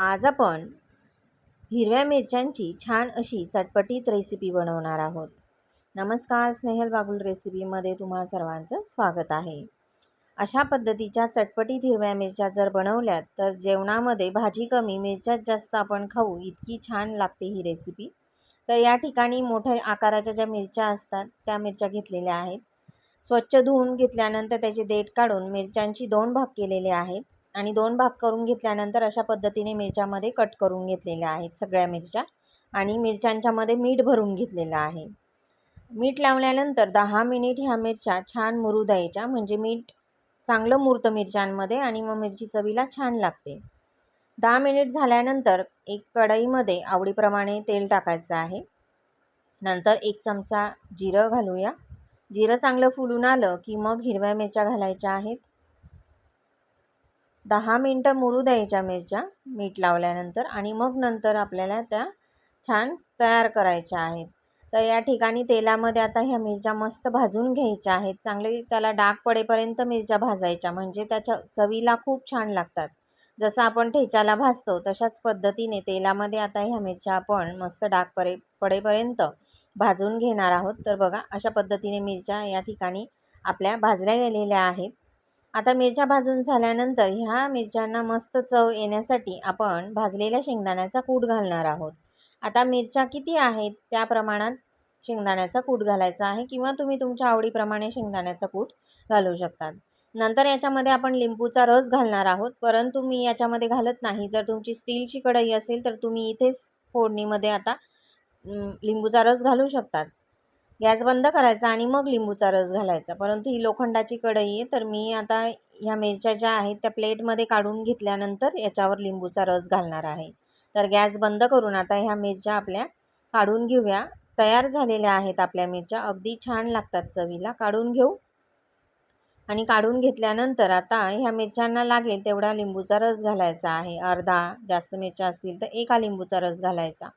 आज आपण हिरव्या मिरच्यांची छान अशी चटपटीत रेसिपी बनवणार आहोत. नमस्कार स्नेहल बागुल रेसिपीमध्ये तुम्हा सर्वांचं स्वागत आहे. अशा पद्धतीच्या चटपटीत हिरव्या मिरच्या जर बनवल्यात तर जेवणामध्ये भाजी कमी मिरच्यात जास्त आपण खाऊ इतकी छान लागते ही रेसिपी तर या ठिकाणी मोठ्या आकाराच्या ज्या मिरच्या असतात त्या मिरच्या घेतलेल्या आहेत. स्वच्छ धुवून घेतल्यानंतर त्याचे देठ काढून मिरच्यांची दोन भाग केलेले आहेत. आणि दोन भाग करून घेतल्यानंतर अशा पद्धतीने मिरच्यामध्ये कट करून घेतलेल्या आहेत सगळ्या मिरच्या आणि मिरच्यांच्यामध्ये मीठ भरून घेतलेलं आहे. मीठ लावल्यानंतर दहा मिनिट ह्या मिरच्या छान मुरू द्यायच्या म्हणजे मीठ चांगलं मुरतं मिरच्यांमध्ये आणि मग मिरची चवीला छान लागते. दहा मिनिट झाल्यानंतर एक कढईमध्ये आवडीप्रमाणे तेल टाकायचं आहे. नंतर एक चमचा जिरं घालूया. जिरं चांगलं फुलून आलं की मग हिरव्या मिरच्या घालायच्या आहेत. दहा मिनटं मुरू द्यायच्या मिरच्या मीठ लावल्यानंतर आणि मग नंतर आपल्याला त्या छान तयार करायच्या आहेत. तर या ठिकाणी तेलामध्ये आता ह्या मिरच्या मस्त भाजून घ्यायच्या आहेत. चांगले त्याला डाग पडेपर्यंत मिरच्या भाजायच्या म्हणजे त्याच्या चवीला खूप छान लागतात. जसं आपण ठेच्याला भाजतो तशाच पद्धतीने तेलामध्ये आता ह्या मिरच्या आपण मस्त डाग पडे पडेपर्यंत भाजून घेणार आहोत. तर बघा अशा पद्धतीने मिरच्या या ठिकाणी आपल्या भाजल्या गेलेल्या आहेत. आता मिरच्या भाजून झाल्यानंतर ह्या मिरच्यांना मस्त चव येण्यासाठी आपण भाजलेल्या शेंगदाण्याचा कूट घालणार आहोत. आता मिरच्या किती आहेत? त्या प्रमाणात शेंगदाण्याचा कूट घालायचा आहे किंवा तुम्ही तुमच्या आवडीप्रमाणे शेंगदाण्याचा कूट घालू शकतात. नंतर याच्यामध्ये आपण लिंबूचा रस घालणार आहोत परंतु मी याच्यामध्ये घालत नाही. जर तुमची स्टीलची कढई असेल तर तुम्ही इथेच फोडणीमध्ये आता लिंबूचा रस घालू शकतात. गॅस बंद करायचा आणि मग लिंबूचा रस घालायचा. परंतु ही लोखंडाची कढई आहे तर मी आता ह्या मिरच्या ज्या आहेत त्या प्लेटमध्ये काढून घेतल्यानंतर याच्यावर लिंबूचा रस घालणार आहे. तर गॅस बंद करून आता ह्या मिरच्या आपल्या काढून घेऊया. तयार झालेल्या आहेत आपल्या मिरच्या. अगदी छान लागतात चवीला. काढून घेऊ. आणि काढून घेतल्यानंतर आता ह्या मिरच्यांना लागेल तेवढा लिंबूचा रस घालायचा आहे. अर्धा जास्त मिरच्या असतील तर एका लिंबूचा रस घालायचा.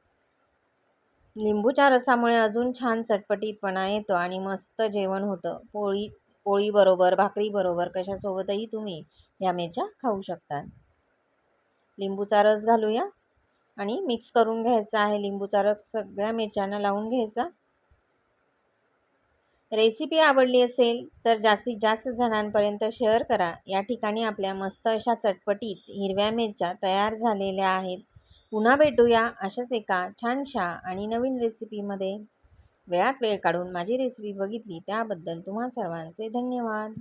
लिंबूच्या रसामुळे अजून छान चटपटीतपणा येतो आणि मस्त जेवण होतं. पोळी पोळीबरोबर भाकरीबरोबर कशासोबतही तुम्ही या मिरच्या खाऊ शकता लिंबूचा रस घालूया आणि मिक्स करून घ्यायचा आहे. लिंबूचा रस सगळ्या मिरच्यांना लावून घ्यायचा. रेसिपी आवडली असेल तर जास्तीत जास्त जणांपर्यंत शेअर करा. या ठिकाणी आपल्या मस्त अशा चटपटीत हिरव्या मिरच्या तयार झालेल्या आहेत. पुन्हा भेटूया अशाच एका छानशा आणि नवीन रेसिपीमध्ये. वेळात वेळ काढून माझी रेसिपी बघितली त्याबद्दल तुम्हा सर्वांचे धन्यवाद.